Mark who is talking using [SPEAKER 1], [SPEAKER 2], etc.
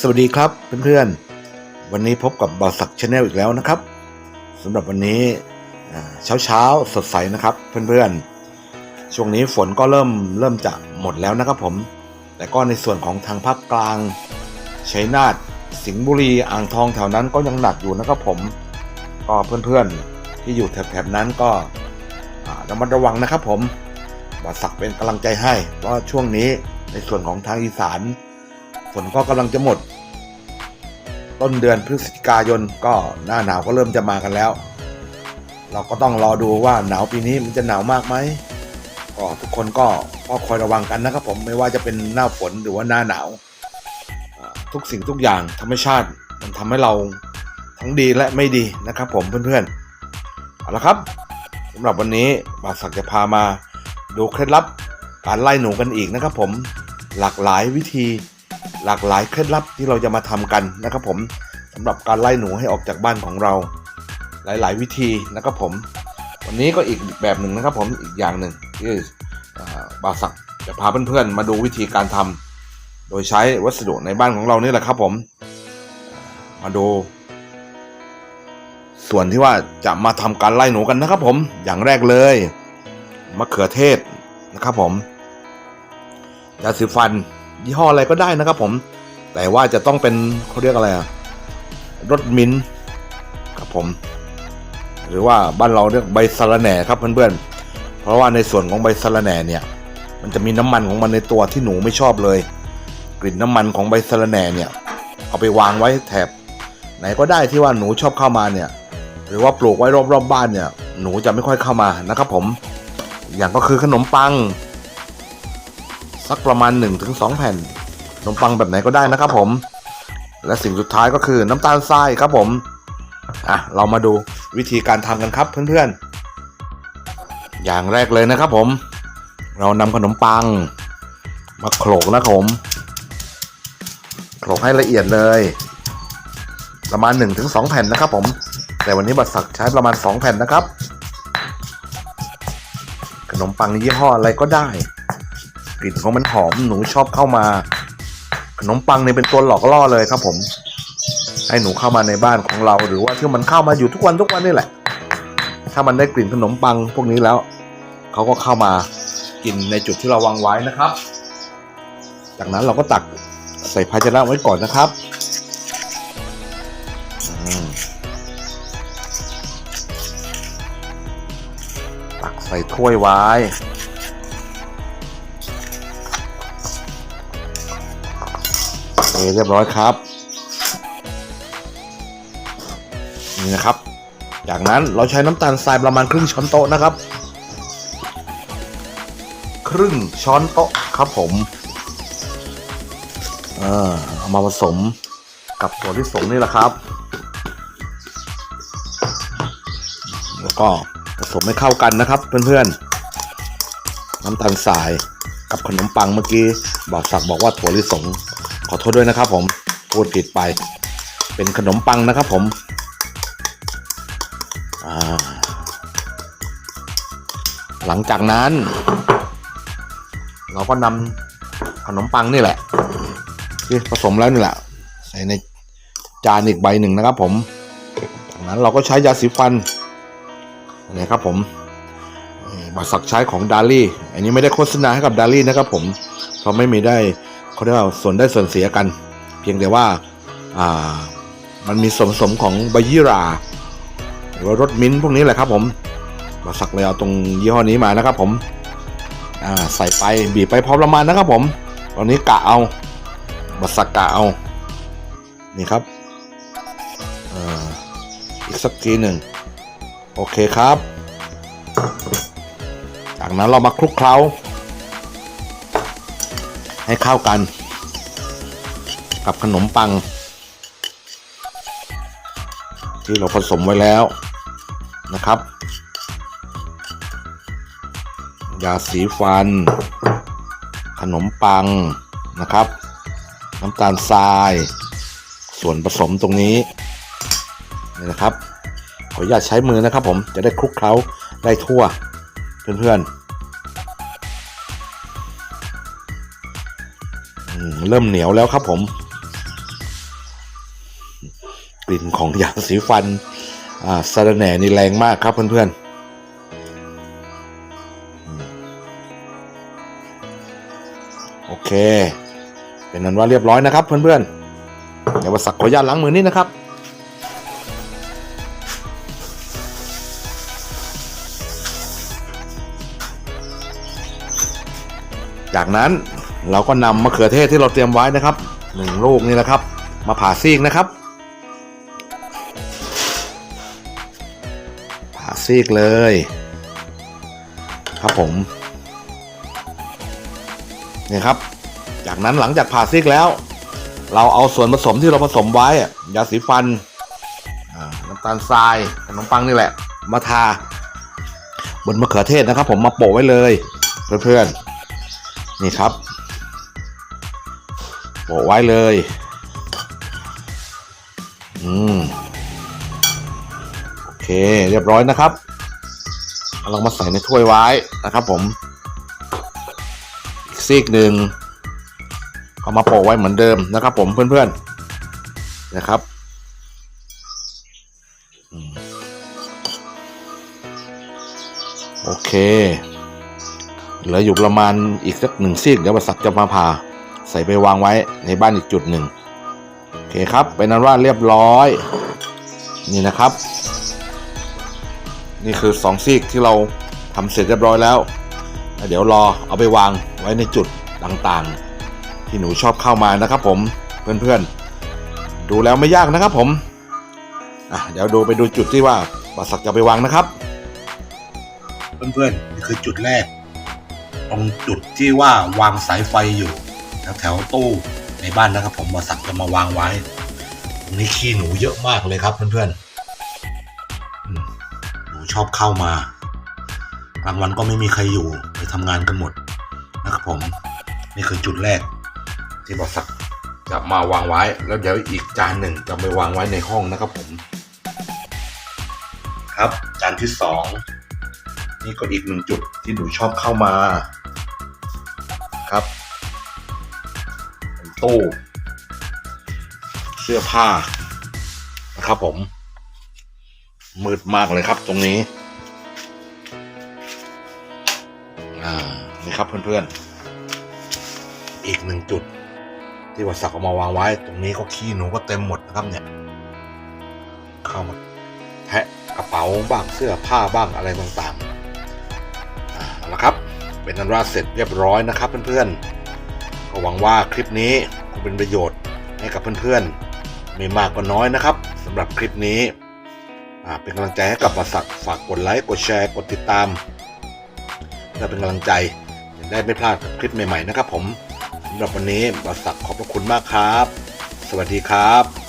[SPEAKER 1] สวัสดีครับเพื่อนๆ วันนี้พบกับบอสักชาแนลอีกแล้วนะครับสำหรับวันนี้เช้าเช้าๆสดใสนะครับเพื่อนๆ ช่วงนี้ฝนก็เริ่มเริ่มจะหมดแล้วนะครับผม แต่ก็ในส่วนของทางภาคกลางชัยนาทสิงห์บุรีอ่างทองแถวนั้นก็ยังหนักอยู่นะครับผม ก็เพื่อนๆที่อยู่แถบๆนั้นก็ระมัดระวังนะครับผมบอสักเป็นกำลังใจให้เพราะช่วงนี้ในส่วนของทางอีสาน นก็กำลังจะหมด ต้นเดือนพฤศจิกายนก็หน้าหนาวก็เริ่มจะมากันแล้ว เราก็ต้องรอดูว่าหนาวปีนี้มันจะหนาวมากไหมก็ทุกคนก็ก็คอยระวังกันนะครับผมไม่ว่าจะเป็นหน้าฝนหรือว่าหน้าหนาว ทุกสิ่งทุกอย่างธรรมชาติมันทำให้เราทั้งดีและไม่ดีนะครับผมเพื่อนๆเอาละครับสำหรับวันนี้บาสักจะพามาดูเคล็ดลับการไล่หนูกันอีกนะครับผมหลากหลายวิธี หลากหลายเคล็ดลับที่เราจะมาทำกันนะครับผมสำหรับการไล่หนูให้ออกจากบ้านของเรา หลาย ๆ วิธีนะครับผม วันนี้ก็อีกแบบหนึ่งนะครับผมอีกอย่างหนึ่งที่บาสักจะพาเพื่อนๆมาดูวิธีการทำโดยใช้วัสดุในบ้านของเรานี่แหละครับผมมาดู ส่วนที่ว่าจะมาทำการไล่หนูกันนะครับผมอย่างแรกเลยมะเขือเทศนะครับผมยาสีฟัน ยี่ห้ออะไรก็ได้นะครับผม แต่ว่าจะต้องเป็นเขาเรียกอะไรอะรสมิ้นครับผม หรือว่าบ้านเราเรียกใบสะระแหน่ครับเพื่อนๆ เพราะว่าในส่วนของใบสะระแหน่เนี่ย มันจะมีน้ำมันของมันในตัวที่หนูไม่ชอบเลย กลิ่นน้ำมันของใบสะระแหน่เนี่ย เอาไปวางไว้แถบ ไหนก็ได้ที่ว่าหนูชอบเข้ามาเนี่ย หรือว่าปลูกไว้รอบๆบบ้านเนี่ย หนูจะไม่ค่อยเข้ามานะครับผม อย่างก็คือขนมปัง สักประมาณ 1-2 แผ่นขนมปังแบบไหนก็ได้นะครับผม และสิ่งสุดท้ายก็คือน้ำตาลทรายครับผมอะเรามาดูวิธีการทำกันครับเพื่อนๆ อย่างแรกเลยนะครับผม เรานำขนมปัง มาโขลกนะครับผมโขลกให้ละเอียดเลย ประมาณ 1-2 แผ่นนะครับผม แต่วันนี้บัตรสักใช้ประมาณ 2 แผ่นนะครับ ขนมปังยี่ห้ออะไรก็ได้ ลิ่นของมันหอมหนูชอบเข้ามา ขนมปังเนี่ยเป็นตัวหลอกล่อเลยครับผม ให้หนูเข้ามาในบ้านของเรา หรือว่าที่มันเข้ามาอยู่ทุกวันทุกวันนี่แหละ ถ้ามันได้กลิ่นขนมปังพวกนี้แล้วเขาก็เข้ามากินในจุดที่เราวางไว้นะครับ จากนั้นเราก็ตักใส่ภาชนะไว้ก่อนนะครับตักใส่ถ้วยไว้ เคเรียบร้อยครับ นี่นะครับ จากนั้นเราใช้น้ำตาลทรายประมาณครึ่งช้อนโต๊ะนะครับ ครึ่งช้อนโต๊ะครับผมเออเอามาผสมกับตัวที่สงนี่แหละครับ แล้วก็ผสมให้เข้ากันนะครับเพื่อนๆ น้ำตาลทรายกับขนมปังเมื่อกี้บอกสักบอกว่าถั่วลิสง ขอโทษด้วยนะครับผมพูดผิดไป เป็นขนมปังนะครับผมหลังจากนั้น เราก็นำขนมปังนี่แหละที่ผสมแล้วนี่แหละ ใส่ในจานอีกใบหนึ่งนะครับผมจากนั้นเราก็ใช้ยาสีฟันนี่ครับผมนี่บาสักใช้ของดาลี่ อันนี้ไม่ได้โฆษณาให้กับดาลี่นะครับผม เพราะไม่มีได้ เขาเรียกว่าส่วนได้ส่วนเสียกัน เพียงแต่ว่าอ่ามันมีส่วนผสมของใบยี่ราหรือว่ารสมิ้นท์พวกนี้แหละครับผมมาสักเลยเอาตรงยี่ห้อนี้มานะครับผมอ่าใส่ไปบีบไปพอประมาณนะครับผมตอนนี้กะเอามาสักกะเอานี่ครับอ่ออีกสักทีหนึ่งโอเคครับ จากนั้นเรามาคลุกเคล้า ให้เข้ากัน กับขนมปัง ที่เราผสมไว้แล้วนะครับยาสีฟัน ขนมปังนะครับ น้ำตาลทราย ส่วนผสมตรงนี้นี่นะครับ ขออนุญาตใช้มือนะครับผมจะได้คลุกเคล้าได้ทั่วเพื่อนๆ เริ่มเหนียวแล้วครับผม กลิ่นของยาสีฟันอ่าสะระแหน่นี่แรงมากครับเพื่อนๆโอเค เป็นนั้นว่าเรียบร้อยนะครับเพื่อนๆ เดี๋ยววสักขออนุญาตล้างมือนิดนะครับ จากนั้น เราก็นำมะเขือเทศที่เราเตรียมไว้นะครับหนึ่งลูกนี่นะครับ มาผ่าซีกนะครับ ผ่าซีกเลย ครับผมนี่ครับ จากนั้นหลังจากผ่าซีกแล้ว เราเอาส่วนผสมที่เราผสมไว้อะยาสีฟันน้ำตาลทรายขนมปังนี่แหละ มาทา บนมะเขือเทศนะครับ ผมมาโปะไว้เลย เพื่อนๆนี่ครับ โปะไว้เลยอืมโอเคเรียบร้อยนะครับเอาลองมาใส่ในถ้วยไว้นะครับ ผมอีกซีกหนึ่งก็มาโปะไว้เหมือนเดิมนะครับ ผมเพื่อนๆนะครับอืมโอเค เหลืออยู่ประมาณอีกสักหนึ่งซีกเดี๋ยวบริษัทจะมาผ่า ส่ไปวางไว้ในบ้านอีกจุดหนึ่งโอเคครับเป็นนั้นว่าเรียบร้อย นี่นะครับ นี่คือสองซีกที่เราทำเสร็จเรียบร้อยแล้ว เดี๋ยวรอเอาไปวางไว้ในจุดต่างๆ ที่หนูชอบเข้ามานะครับผมเพื่อนๆ ดูแล้วไม่ยากนะครับผมอะเดี๋ยวดูไปดูจุดที่ว่าบริษัทจะไปวางนะครับ
[SPEAKER 2] เพื่อนๆนี่คือจุดแรก ตรงจุดที่ว่าวางสายไฟอยู่ แถวๆตู้ในบ้านนะครับ ผมมาสักจะมาวางไว้ตรงนี้ขี้หนูเยอะมากเลยครับเพื่อนๆหนูชอบเข้ามากลางวันก็ไม่มีใครอยู่ไปทำงานกันหมดนะครับผมนี่คือจุดแรก ที่บอสักจะมาวางไว้ แล้วเดี๋ยวอีกจานหนึ่งจะไปวางไว้ในห้องนะครับผม ครับจานที่สองนี่ก็อีกหนึ่งจุดที่หนูชอบเข้ามา ครับ ตู้เสื้อผ้านะครับผม มืดมากเลยครับตรงนี้อ่านี่ครับเพื่อนๆ อีกหนึ่งจุด ที่วัดสักเอามาวางไว้ ตรงนี้ก็ขี้หนูก็เต็มหมดนะครับเนี่ย เข้ามาแทะกระเป๋าบ้างเสื้อผ้าบ้างอะไรต่างๆอ่าเอาละครับ เป็นนันว่าเสร็จเรียบร้อยนะครับเพื่อนๆ ก็หวังว่าคลิปนี้คงเป็นประโยชน์ให้กับเพื่อนๆ ไม่มากก็น้อยนะครับสำหรับคลิปนี้เป็นกำลังใจให้กับมาสักฝากกดไลค์กดแชร์กดติดตามเพื่อเป็นกำลังใจจะได้ไม่พลาดกับคลิปใหม่ๆนะครับผมสำหรับวันนี้มาสักขอบพระคุณมากครับ สวัสดีครับ